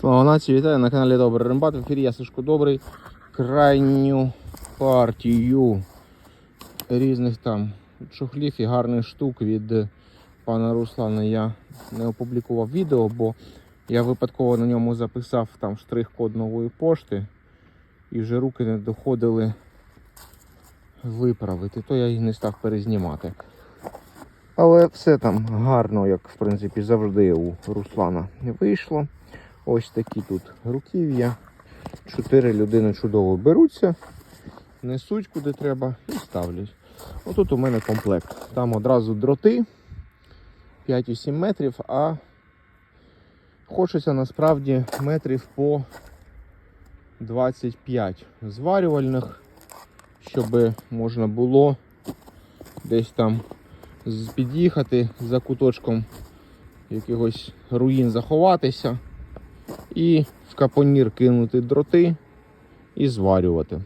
Слава нації, вітаю на каналі Добрий Рембат. В ефірі я Сашко Добрий. Крайню партію різних там чохлів і гарних штук від пана Руслана я не опублікував відео, бо я випадково на ньому записав там штрих-код нової пошти і вже руки не доходили виправити, то я їх не став перезнімати. Але все там гарно, як в принципі завжди у Руслана вийшло. Ось такі тут руків'я. Чотири людини чудово беруться, несуть куди треба і ставлять. Отут у мене комплект. Там одразу дроти 5,7 метрів, а хочеться насправді метрів по 25 зварювальних, щоб можна було десь там під'їхати за куточком якихось руїн заховатися і в капонір кинути дроти і зварювати.